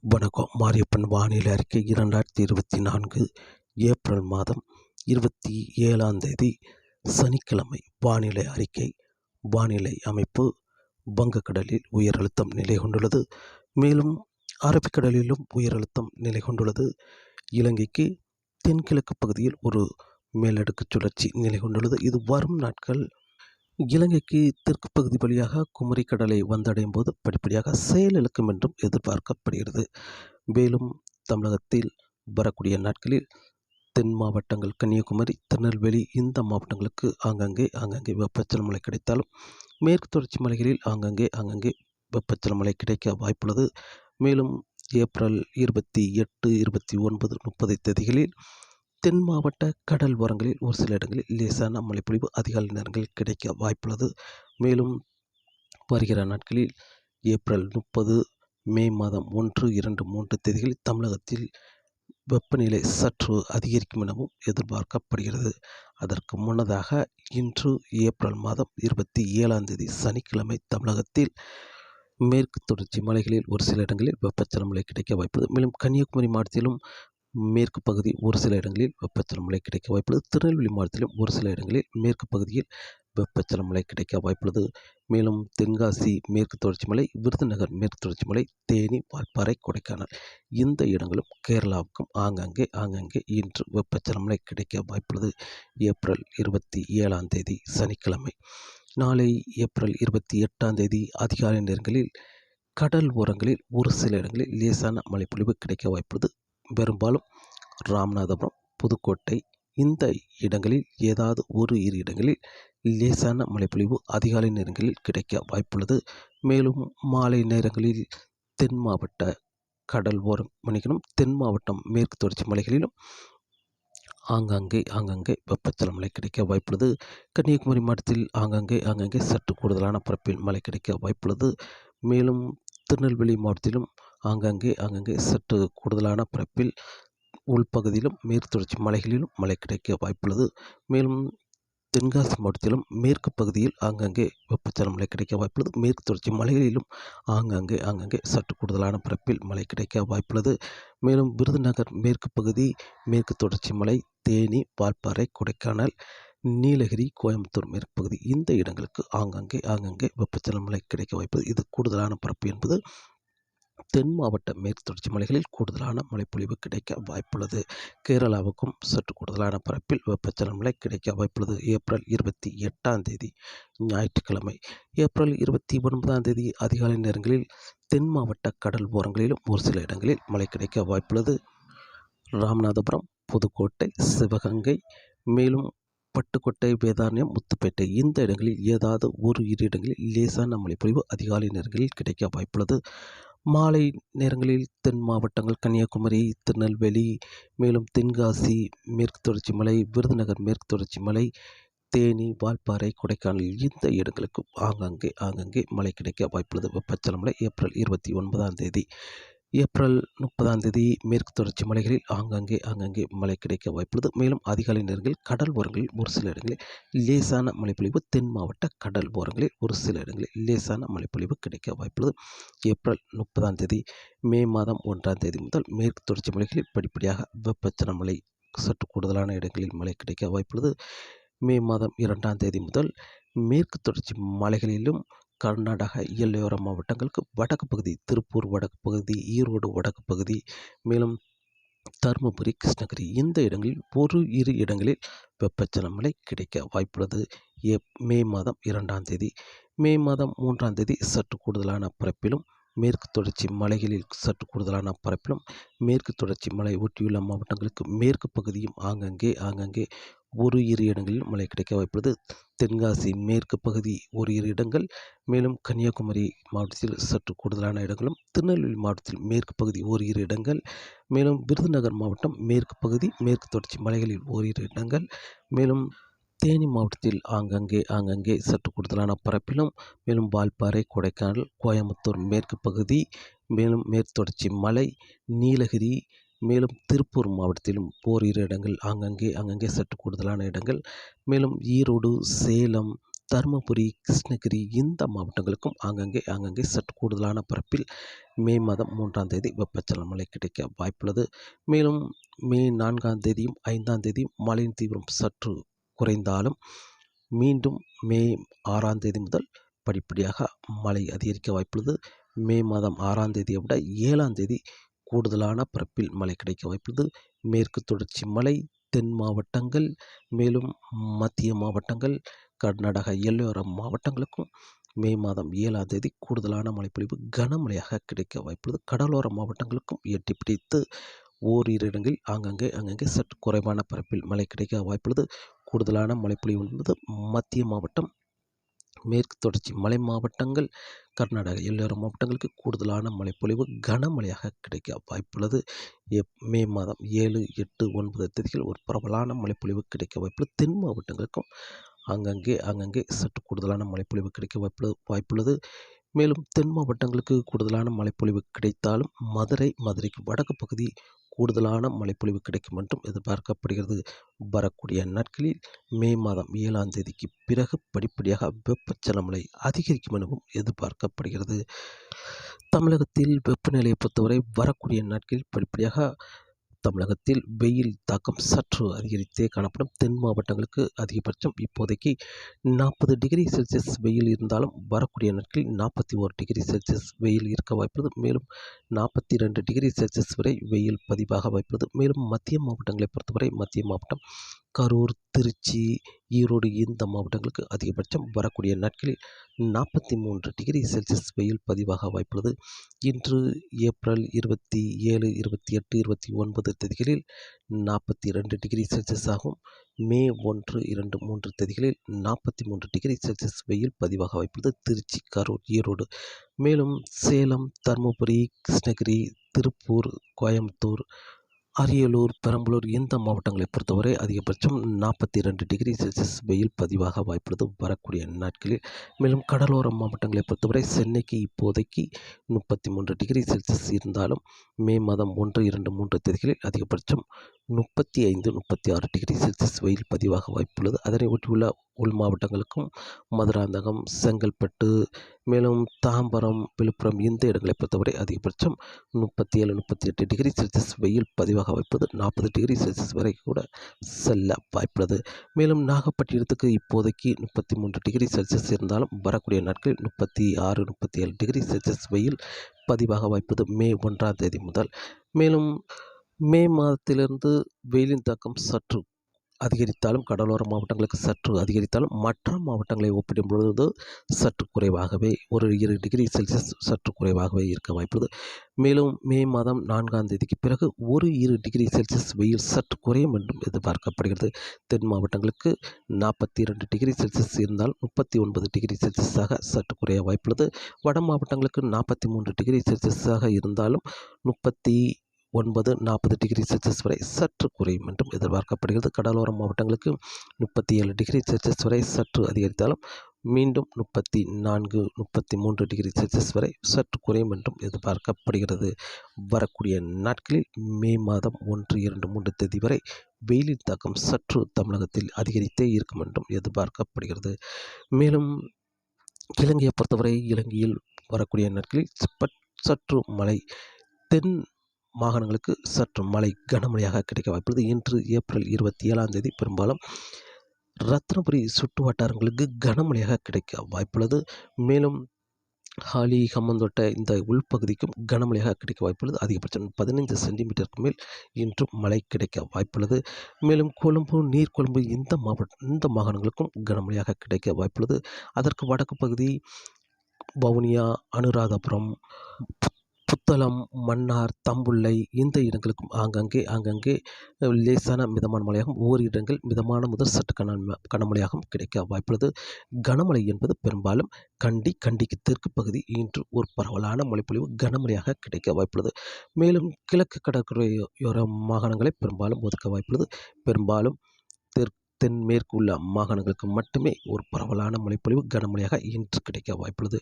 வணக்கம். மாரியப்பன் வானிலை அறிக்கை இரண்டாயிரத்தி இருபத்தி நான்கு ஏப்ரல் மாதம் இருபத்தி ஏழாம் தேதி சனிக்கிழமை. வானிலை அறிக்கை. வானிலை அமைப்பு வங்கக்கடலில் உயர் அழுத்தம் நிலை கொண்டுள்ளது. மேலும் அரபிக்கடலிலும் உயர் அழுத்தம் நிலை கொண்டுள்ளது. இலங்கைக்கு தென்கிழக்கு பகுதியில் ஒரு மேலடுக்கு சுழற்சி நிலை கொண்டுள்ளது. இது வரும் நாட்கள் இலங்கைக்கு தெற்கு பகுதி வழியாக குமரி கடலை வந்தடையும் போது படிப்படியாக செயலிழக்கும் என்றும் எதிர்பார்க்கப்படுகிறது. மேலும் தமிழகத்தில் வரக்கூடிய நாட்களில் தென் மாவட்டங்கள் கன்னியாகுமரி திருநெல்வேலி இந்த மாவட்டங்களுக்கு ஆங்காங்கே ஆங்காங்கே வெப்பச்சல மழை கிடைத்தாலும் மேற்கு தொடர்ச்சி மலைகளில் ஆங்காங்கே ஆங்காங்கே வெப்பச்சல மழை கிடைக்க வாய்ப்புள்ளது. மேலும் ஏப்ரல் இருபத்தி எட்டு இருபத்தி ஒன்பது முப்பது தேதிகளில் தென் மாவட்ட கடல் ஓரங்களில் ஒரு சில இடங்களில் லேசான மழைப்பொழிவு அதிகாலை நேரங்களில் கிடைக்க வாய்ப்புள்ளது. மேலும் வருகிற நாட்களில் ஏப்ரல் முப்பது மே மாதம் ஒன்று இரண்டு மூன்று தேதிகளில் தமிழகத்தில் வெப்பநிலை சற்று அதிகரிக்கும் எனவும் எதிர்பார்க்கப்படுகிறது. அதற்கு முன்னதாக இன்று ஏப்ரல் மாதம் இருபத்தி ஏழாம் தேதி சனிக்கிழமை தமிழகத்தில் மேற்கு தொடர்ச்சி மலைகளில் ஒரு சில இடங்களில் வெப்பச்சல மழை கிடைக்க வாய்ப்புள்ளது. மேலும் கன்னியாகுமரி மாவட்டத்திலும் மேற்கு பகுதி ஒரு சில இடங்களில் வெப்பச்சலன மழை கிடைக்க வாய்ப்புள்ளது. திருநெல்வேலி மாவட்டத்திலும் ஒரு சில இடங்களில் மேற்கு பகுதியில் வெப்பச்சல மழை கிடைக்க வாய்ப்புள்ளது. மேலும் தென்காசி மேற்கு தொடர்ச்சி மலை விருதுநகர் மேற்கு தொடர்ச்சி மலை தேனி வால்பாறை கொடைக்கானல் இந்த இடங்களும் கேரளாவுக்கும் ஆங்காங்கே ஆங்காங்கே இன்று வெப்பச்சல மழை கிடைக்க வாய்ப்புள்ளது. ஏப்ரல் இருபத்தி ஏழாம் தேதி சனிக்கிழமை. நாளை ஏப்ரல் இருபத்தி எட்டாம் தேதி அதிகாலை நேரங்களில் கடல் ஓரங்களில் ஒரு சில இடங்களில் லேசான மழைப்பொழிவு கிடைக்க வாய்ப்புள்ளது. பெரும்பாலும் ராமநாதபுரம் புதுக்கோட்டை இந்த இடங்களில் ஏதாவது ஒரு இரு இடங்களில் லேசான மழைப்பொழிவு அதிகாலை நேரங்களில் கிடைக்க வாய்ப்புள்ளது. மேலும் மாலை நேரங்களில் தென் மாவட்ட கடல் ஓரம் மன்னிக்கணும் தென் மாவட்டம் மேற்கு தொடர்ச்சி மலைகளிலும் ஆங்காங்கே ஆங்காங்கே வெப்பச்சல மழை கிடைக்க வாய்ப்புள்ளது. கன்னியாகுமரி மாவட்டத்தில் ஆங்காங்கே ஆங்காங்கே சற்று கூடுதலான பரப்பில் மழை கிடைக்க வாய்ப்புள்ளது. மேலும் திருநெல்வேலி மாவட்டத்திலும் ஆங்காங்கே அங்கங்கே சற்று கூடுதலான பரப்பில் உள்பகுதியிலும் மேற்கு தொடர்ச்சி மலைகளிலும் மழை கிடைக்க வாய்ப்புள்ளது. மேலும் தென்காசி மாவட்டத்திலும் மேற்கு பகுதியில் ஆங்காங்கே வெப்பச்சலம் மழை கிடைக்க வாய்ப்புள்ளது. மேற்கு தொடர்ச்சி மலைகளிலும் ஆங்காங்கே ஆங்காங்கே சற்று கூடுதலான பரப்பில் மழை கிடைக்க வாய்ப்புள்ளது. மேலும் விருதுநகர் மேற்கு பகுதி மேற்கு தொடர்ச்சி மலை தேனி வால்பாறை கொடைக்கானல் நீலகிரி கோயம்புத்தூர் மேற்கு பகுதி இந்த இடங்களுக்கு ஆங்காங்கே ஆங்காங்கே வெப்பச்சலம் மழை கிடைக்க வாய்ப்பு இது கூடுதலான பரப்பு என்பது தென் மாவட்ட மேற்கு தொடர்ச்சி மலைகளில் கூடுதலான மழைப்பொழிவு கிடைக்க வாய்ப்புள்ளது. கேரளாவுக்கும் சற்று கூடுதலான பரப்பில் வெப்பச்சலன மழை கிடைக்க வாய்ப்புள்ளது. ஏப்ரல் இருபத்தி எட்டாம் தேதி ஞாயிற்றுக்கிழமை. ஏப்ரல் இருபத்தி ஒன்பதாம் தேதி அதிகாலை நேரங்களில் தென் மாவட்ட கடல் ஓரங்களிலும் ஒரு சில இடங்களில் மழை கிடைக்க வாய்ப்புள்ளது. ராமநாதபுரம் புதுக்கோட்டை சிவகங்கை மேலும் பட்டுக்கோட்டை வேதாரண்யம் முத்துப்பேட்டை இந்த இடங்களில் ஏதாவது ஒரு இரு இடங்களில் லேசான மழைப்பொழிவு அதிகாலை நேரங்களில் கிடைக்க வாய்ப்புள்ளது. மாலை நேரங்களில் தென் மாவட்டங்கள் கன்னியாகுமரி திருநெல்வேலி மேலும் தென்காசி மேற்கு தொடர்ச்சி மலை விருதுநகர் மேற்கு தொடர்ச்சி மலை தேனி வால்பாறை கொடைக்கானல் இந்த இடங்களுக்கு ஆங்காங்கே ஆங்காங்கே மழை கிடைக்க வாய்ப்புள்ளது. வெப்பச்சலன மழை ஏப்ரல் இருபத்தி ஒன்பதாம் தேதி. ஏப்ரல் முப்பதாம் தேதி மேற்கு தொடர்ச்சி மலைகளில் ஆங்காங்கே ஆங்காங்கே மழை கிடைக்க வாய்ப்புள்ளது. மேலும் அதிகாலை நேரங்களில் கடல் ஓரங்களில் ஒரு சில இடங்களில் லேசான மழைப்பொழிவு. தென் மாவட்ட கடல் ஓரங்களில் ஒரு சில இடங்களில் லேசான மழைப்பொழிவு கிடைக்க வாய்ப்புள்ளது. ஏப்ரல் முப்பதாம் தேதி மே மாதம் ஒன்றாம் தேதி முதல் மேற்கு தொடர்ச்சி மலைகளில் படிப்படியாக வெப்பச்சன மழை சற்று கூடுதலான இடங்களில் மழை கிடைக்க வாய்ப்புள்ளது. மே மாதம் இரண்டாம் தேதி முதல் மேற்கு தொடர்ச்சி மலைகளிலும் கர்நாடக எல்லையோர மாவட்டங்களுக்கு வடக்கு பகுதி திருப்பூர் வடக்கு பகுதி ஈரோடு வடக்கு பகுதி மேலும் தருமபுரி கிருஷ்ணகிரி இந்த இடங்களில் ஒரு இரு இடங்களில் வெப்பச்சல மழை கிடைக்க வாய்ப்புள்ளது. ஏ மே மாதம் இரண்டாம் தேதி மே மாதம் மூன்றாம் தேதி சற்று கூடுதலான பரப்பிலும் மேற்கு தொடர்ச்சி மலைகளில் சற்று கூடுதலான பரப்பிலும் மேற்கு தொடர்ச்சி மலை ஒட்டியுள்ள மாவட்டங்களுக்கு மேற்கு பகுதியும் ஆங்கங்கே ஆங்கங்கே ஒரு இரு இடங்களில் மழை கிடைக்க வாய்ப்புள்ளது. தென்காசி மேற்கு பகுதி ஒரு இரு இடங்கள் மேலும் கன்னியாகுமரி மாவட்டத்தில் சற்று கூடுதலான இடங்களும் திருநெல்வேலி மாவட்டத்தில் மேற்கு பகுதி ஓர் இரு இடங்கள் மேலும் விருதுநகர் மாவட்டம் மேற்கு பகுதி மேற்கு தொடர்ச்சி மலைகளில் ஓரிரு இடங்கள் மேலும் தேனி மாவட்டத்தில் ஆங்கங்கே ஆங்கங்கே சற்று கூடுதலான பரப்பிலும் மேலும் வால்பாறை கொடைக்கானல் கோயம்புத்தூர் மேற்கு பகுதி மேலும் மேற்கு தொடர்ச்சி மலை நீலகிரி மேலும் திருப்பூர் மாவட்டத்திலும் ஓரிரு இடங்கள் ஆங்காங்கே அங்கங்கே சற்று கூடுதலான இடங்கள். மேலும் ஈரோடு சேலம் தருமபுரி கிருஷ்ணகிரி இந்த மாவட்டங்களுக்கும் ஆங்கங்கே ஆங்கங்கே சற்று கூடுதலான பரப்பில் மே மாதம் மூன்றாம் தேதி வெப்பச்சலன மழை கிடைக்க வாய்ப்புள்ளது. மேலும் மே நான்காம் தேதியும் ஐந்தாம் தேதியும் மழையின் தீவிரம் சற்று குறைந்தாலும் மீண்டும் மே ஆறாம் தேதி முதல் படிப்படியாக மழை அதிகரிக்க வாய்ப்புள்ளது. மே மாதம் ஆறாம் தேதியை விட ஏழாம் தேதி கூடுதலான பரப்பில் மழை கிடைக்க வாய்ப்புள்ளது. மேற்கு தொடர்ச்சி மலை தென் மாவட்டங்கள் மேலும் மத்திய மாவட்டங்கள் கர்நாடக எல்லையோர மாவட்டங்களுக்கும் மே மாதம் ஏழாம் தேதி கூடுதலான மழைப்பொழிவு கனமழையாக கிடைக்க வாய்ப்புள்ளது. கடலோர மாவட்டங்களுக்கும் எட்டி பிடித்து ஓரிரு இடங்களில் ஆங்கங்கே அங்கங்கே சற்று குறைவான பரப்பில் மழை கிடைக்க வாய்ப்புள்ளது. கூடுதலான மழைப்பொழிவு என்பது மத்திய மாவட்டம் மேற்கு தொடர்ச்சி மலை மாவட்டங்கள் கர்நாடகா எல்லோர மாவட்டங்களுக்கு கூடுதலான மழைப்பொழிவு கனமழையாக கிடைக்க வாய்ப்புள்ளது. எப் மே மாதம் ஏழு எட்டு ஒன்பது தேதிகள் ஒரு பரவலான மழைப்பொழிவு கிடைக்க வாய்ப்புள்ளது. தென் மாவட்டங்களுக்கும் அங்கங்கே அங்கங்கே சற்று கூடுதலான மழைப்பொழிவு கிடைக்க வாய்ப்புள்ளது வாய்ப்புள்ளது. மேலும் தென் மாவட்டங்களுக்கு கூடுதலான மழைப்பொழிவு கிடைத்தாலும் மதுரை மதுரைக்கு வடக்கு பகுதி கூடுதலான மழைப்பொழிவு கிடைக்கும் என்றும் எதிர்பார்க்கப்படுகிறது. வரக்கூடிய நாட்களில் மே மாதம் ஏழாம் தேதிக்கு பிறகு படிப்படியாக வெப்பச்சலமலை அதிகரிக்கும் எனவும் எதிர்பார்க்கப்படுகிறது. தமிழகத்தில் வெப்பநிலையை பொறுத்தவரை வரக்கூடிய நாட்களில் படிப்படியாக தமிழகத்தில் வெயில் தாக்கம் சற்று அதிகரித்தே காணப்படும் தென் மாவட்டங்களுக்கு அதிகபட்சம் இப்போதைக்கு நாற்பது டிகிரி செல்சியஸ் வெயில் இருந்தாலும் வரக்கூடிய நாட்களில் நாற்பத்தி ஓரு டிகிரி செல்சியஸ் வெயில் இருக்க வாய்ப்புள்ளது. மேலும் நாற்பத்தி ரெண்டு டிகிரி செல்சியஸ் வரை வெயில் பதிவாக வாய்ப்புள்ளது. மேலும் மத்திய மாவட்டங்களை பொறுத்தவரை மத்திய மாவட்டம் கரூர் திருச்சி ஈரோடு இந்த மாவட்டங்களுக்கு அதிகபட்சம் வரக்கூடிய நாட்களில் நாற்பத்தி மூன்று டிகிரி செல்சியஸ் வெயில் பதிவாக வாய்ப்புள்ளது. இன்று ஏப்ரல் இருபத்தி ஏழு இருபத்தி எட்டு இருபத்தி ஒன்பது தேதிகளில் நாற்பத்தி ரெண்டு டிகிரி செல்சியஸ் ஆகும். மே ஒன்று இரண்டு மூன்று தேதிகளில் நாற்பத்தி மூன்று டிகிரி செல்சியஸ் வெயில் பதிவாக வாய்ப்புள்ளது. திருச்சி கரூர் ஈரோடு மேலும் சேலம் தருமபுரி கிருஷ்ணகிரி திருப்பூர் கோயம்புத்தூர் அரியலூர் பெரம்பலூர் இந்த மாவட்டங்களை பொறுத்தவரை அதிகபட்சம் நாற்பத்தி ரெண்டு டிகிரி செல்சியஸ் வெயில் பதிவாக வாய்ப்புள்ளது. வரக்கூடிய நாட்களில் மேலும் கடலோர மாவட்டங்களை பொறுத்தவரை சென்னைக்கு இப்போதைக்கு முப்பத்தி மூன்று டிகிரி செல்சியஸ் இருந்தாலும் மே மாதம் ஒன்று இரண்டு மூன்று தேதிகளில் அதிகபட்சம் முப்பத்தி ஐந்து முப்பத்தி ஆறு டிகிரி செல்சியஸ் வெயில் பதிவாக வாய்ப்புள்ளது. அதனை ஒட்டியுள்ள உள் மாவட்டங்களுக்கும் மதுராந்தகம் செங்கல்பட்டு மேலும் தாம்பரம் விழுப்புரம் இந்த இடங்களை பொறுத்தவரை அதிகபட்சம் முப்பத்தி ஏழு முப்பத்தி எட்டு டிகிரி செல்சியஸ் வெயில் பதிவாக வைப்பது நாற்பது டிகிரி செல்சியஸ் வரை கூட செல்ல வாய்ப்புள்ளது. மேலும் நாகப்பட்டினத்துக்கு இப்போதைக்கு முப்பத்தி மூன்று டிகிரி செல்சியஸ் இருந்தாலும் வரக்கூடிய நாட்களில் முப்பத்தி ஆறு முப்பத்தி ஏழு டிகிரி செல்சியஸ் வெயில் பதிவாக வாய்ப்பது மே ஒன்றாம் தேதி முதல். மேலும் மே மாதத்திலிருந்து வெயிலின் தாக்கம் சற்று அதிகரித்தாலும் கடலோர மாவட்டங்களுக்கு சற்று அதிகரித்தாலும் மற்ற மாவட்டங்களை ஒப்பிடும் பொழுது சற்று குறைவாகவே ஒரு இரு டிகிரி செல்சியஸ் சற்று குறைவாகவே இருக்க வாய்ப்புள்ளது. மேலும் மே மாதம் நான்காம் தேதிக்கு பிறகு ஒரு இரு டிகிரி செல்சியஸ் வெயில் சற்று குறையும் என்றும் எதிர்பார்க்கப்படுகிறது. தென் மாவட்டங்களுக்கு நாற்பத்தி இரண்டு டிகிரி செல்சியஸ் இருந்தால் முப்பத்தி ஒன்பது டிகிரி செல்சியஸாக சற்று குறைய வாய்ப்புள்ளது. வட மாவட்டங்களுக்கு நாற்பத்தி மூன்று டிகிரி செல்சியஸாக இருந்தாலும் முப்பத்தி ஒன்பது நாற்பது டிகிரி செல்சியஸ் வரை சற்று குறையும் என்றும் எதிர்பார்க்கப்படுகிறது. கடலோர மாவட்டங்களுக்கு முப்பத்தி ஏழு டிகிரி செல்சியஸ் வரை சற்று அதிகரித்தாலும் மீண்டும் முப்பத்தி நான்கு முப்பத்தி மூன்று டிகிரி செல்சியஸ் வரை சற்று குறையும் என்றும் எதிர்பார்க்கப்படுகிறது. வரக்கூடிய நாட்களில் மே மாதம் ஒன்று இரண்டு மூன்று தேதி வரை வெயிலின் தாக்கம் சற்று தமிழகத்தில் அதிகரித்தே இருக்கும் என்றும் எதிர்பார்க்கப்படுகிறது. மேலும் இலங்கையை பொறுத்தவரை இலங்கையில் வரக்கூடிய நாட்களில் சற்று மழை தென் மாகாணங்களுக்கு சற்று மழை கனமழையாக கிடைக்க வாய்ப்புள்ளது இன்று ஏப்ரல் இருபத்தி ஏழாம் தேதி பெரும்பாலும் ரத்னபுரி சுற்று வட்டாரங்களுக்கு கனமழையாக கிடைக்க வாய்ப்புள்ளது மேலும் ஹாலி ஹம்மந்தோட்ட இந்த உள்பகுதிக்கும் கனமழையாக கிடைக்க வாய்ப்புள்ளது அதிகபட்சம் பதினைந்து சென்டிமீட்டருக்கு மேல் இன்றும் மழை கிடைக்க வாய்ப்புள்ளது மேலும் கொழும்பு நீர்கொழும்பு இந்த மாவட்ட இந்த மாகாணங்களுக்கும் கனமழையாக கிடைக்க வாய்ப்புள்ளது அதற்கு வடக்கு பகுதி வவுனியா அனுராதபுரம் புத்தளம் மன்னார் தம்புள்ளை இந்த இடங்களுக்கும் ஆங்காங்கே ஆங்காங்கே லேசான மிதமான மழையாகவும் ஒவ்வொரு இடங்கள் மிதமான முதல் சற்று கன கனமழையாகவும் கிடைக்க வாய்ப்புள்ளது. கனமழை என்பது பெரும்பாலும் கண்டி கண்டிக்கு தெற்கு பகுதி இன்று ஒரு பரவலான மழைப்பொழிவு கனமழையாக கிடைக்க வாய்ப்புள்ளது. மேலும் கிழக்கு கடற்கரையோர மாகாணங்களை பெரும்பாலும் ஒதுக்க வாய்ப்புள்ளது. பெரும்பாலும் தென்மேற்கு உள்ள மாகாணங்களுக்கு மட்டுமே ஒரு பரவலான மழைப்பொழிவு கனமழையாக இன்று கிடைக்க வாய்ப்புள்ளது.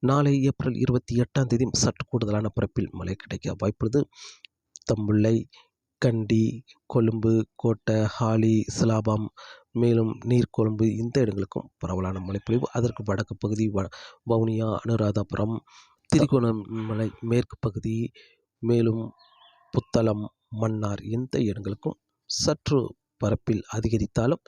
நாளை ஏப்ரல் இருபத்தி எட்டாம் தேதி சற்று கூடுதலான பரப்பில் மழை கிடைக்க வாய்ப்புள்ளது. தம்புள்ளை கண்டி கொழும்பு கோட்டை ஹாலி சிலாபம் மேலும் நீர்கொழும்பு இந்த இடங்களுக்கும் பரவலான மழைப்பொழிவு. அதற்கு வடக்கு பகுதி வ வவுனியா அனுராதபுரம் திருகோணமலை மேற்கு பகுதி மேலும் புத்தளம் மன்னார் இந்த இடங்களுக்கும் சற்று பரப்பில் அதிகரித்தாலும்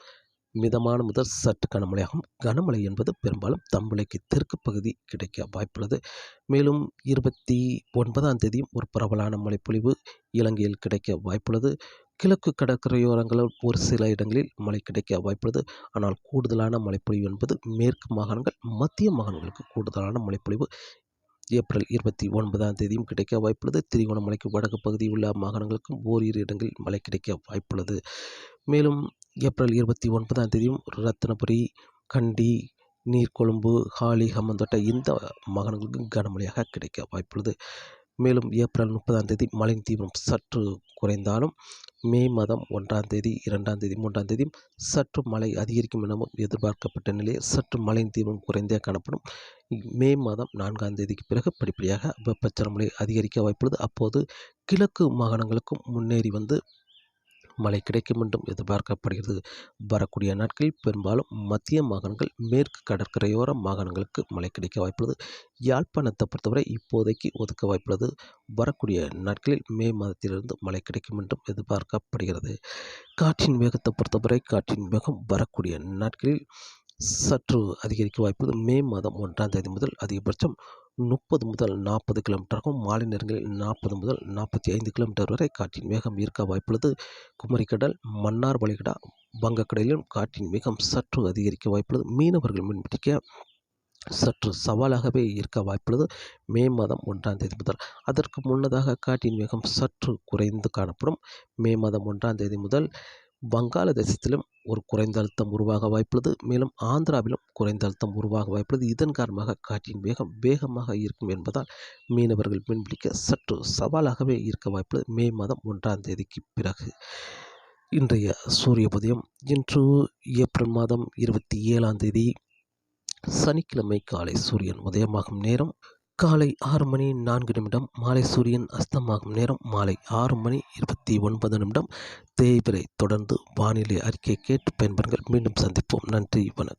மிதமான முதல் சற்று கனமழையாகும். கனமழை என்பது பெரும்பாலும் தம்புளைக்கு தெற்கு பகுதி கிடைக்க வாய்ப்புள்ளது. மேலும் இருபத்தி ஒன்பதாம் தேதியும் ஒரு பரவலான மழைப்பொழிவு இலங்கையில் கிடைக்க வாய்ப்புள்ளது. கிழக்கு கடற்கரையோரங்களில் ஒரு சில இடங்களில் மழை கிடைக்க வாய்ப்புள்ளது. ஆனால் கூடுதலான மழைப்பொழிவு என்பது மேற்கு மாகாணங்கள் மத்திய மாகாணங்களுக்கு கூடுதலான மழைப்பொழிவு ஏப்ரல் இருபத்தி ஒன்பதாம் தேதியும் கிடைக்க வாய்ப்புள்ளது. திரிகோணமலைக்கு வடக்கு பகுதியில் உள்ள மாகாணங்களுக்கும் ஓரிரு இடங்களில் மழை கிடைக்க வாய்ப்புள்ளது. மேலும் ஏப்ரல் இருபத்தி ஒன்பதாம் தேதியும் ரத்தினபுரி கண்டி நீர்கொழும்பு ஹாலி ஹம்மந்தோட்டை இந்த மாகாணங்களுக்கும் கனமழையாக கிடைக்க வாய்ப்புள்ளது. மேலும் ஏப்ரல் முப்பதாம் தேதி மழையின் தீவிரம் சற்று குறைந்தாலும் மே மாதம் ஒன்றாம் தேதி இரண்டாம் தேதி மூன்றாம் தேதியும் சற்று மழை அதிகரிக்கும் எனவும் எதிர்பார்க்கப்பட்ட நிலையில் சற்று மழையின் தீவிரம் குறைந்தே காணப்படும். மே மாதம் நான்காம் தேதிக்கு பிறகு படிப்படியாக வெப்பச்சலமழை அதிகரிக்க வாய்ப்புள்ளது. அப்போது கிழக்கு மாகாணங்களுக்கும் முன்னேறி வந்து மழை கிடைக்கும் என்றும் எதிர்பார்க்கப்படுகிறது. வரக்கூடிய நாட்களில் பெரும்பாலும் மத்திய மாகாணங்கள் மேற்கு கடற்கரையோர மாகாணங்களுக்கு மழை கிடைக்க வாய்ப்புள்ளது. யாழ்ப்பாணத்தை பொறுத்தவரை இப்போதைக்கு ஒதுக்க வாய்ப்புள்ளது. வரக்கூடிய நாட்களில் மே மாதத்திலிருந்து மழை கிடைக்கும் என்றும் எதிர்பார்க்கப்படுகிறது. காற்றின் வேகத்தை பொறுத்தவரை காற்றின் வேகம் வரக்கூடிய நாட்களில் சற்று அதிகரிக்க வாய்ப்புள்ளது. மே மாதம் ஒன்றாம் தேதி முதல் அதிகபட்சம் முப்பது முதல் நாற்பது கிலோமீட்டருக்கும் மாலை நேரங்களில் நாற்பது முதல் நாற்பத்தி ஐந்து கிலோமீட்டர் வரை காற்றின் வேகம் இருக்க வாய்ப்புள்ளது. குமரிக்கடல் மன்னார் வளைகுடா வங்கக்கடலிலும் காற்றின் வேகம் சற்று அதிகரிக்க வாய்ப்புள்ளது. மீனவர்கள் மீன்பிடிக்க சற்று சவாலாகவே இருக்க வாய்ப்புள்ளது. மே மாதம் ஒன்றாம் தேதி முதல். அதற்கு முன்னதாக காற்றின் வேகம் சற்று குறைந்து காணப்படும். மே மாதம் ஒன்றாம் தேதி முதல் வங்காளதேசத்திலும் ஒரு குறைந்த அழுத்தம் உருவாக வாய்ப்புள்ளது. மேலும் ஆந்திராவிலும் குறைந்த அழுத்தம் உருவாக வாய்ப்புள்ளது. இதன் காரணமாக காற்றின் வேகம் வேகமாக இருக்கும் என்பதால் மீனவர்கள் மீன்பிடிக்க சற்று சவாலாகவே இருக்க வாய்ப்புள்ளது. மே மாதம் ஒன்றாம் தேதிக்கு பிறகு. இன்றைய சூரிய உதயம் இன்று ஏப்ரல் மாதம் இருபத்தி ஏழாம் தேதி சனிக்கிழமை காலை சூரியன் உதயமாகும் நேரம் காலை ஆறு மணி நான்கு நிமிடம் மாலை சூரியன் அஸ்தமாகும் நேரம் மாலை ஆறு மணி இருபத்தி ஒன்பது நிமிடம். தேய்பிரை தொடர்ந்து வானிலை அறிக்கை கேட்டு பயன்பெறுங்கள். மீண்டும் சந்திப்போம். நன்றி வணக்கம்.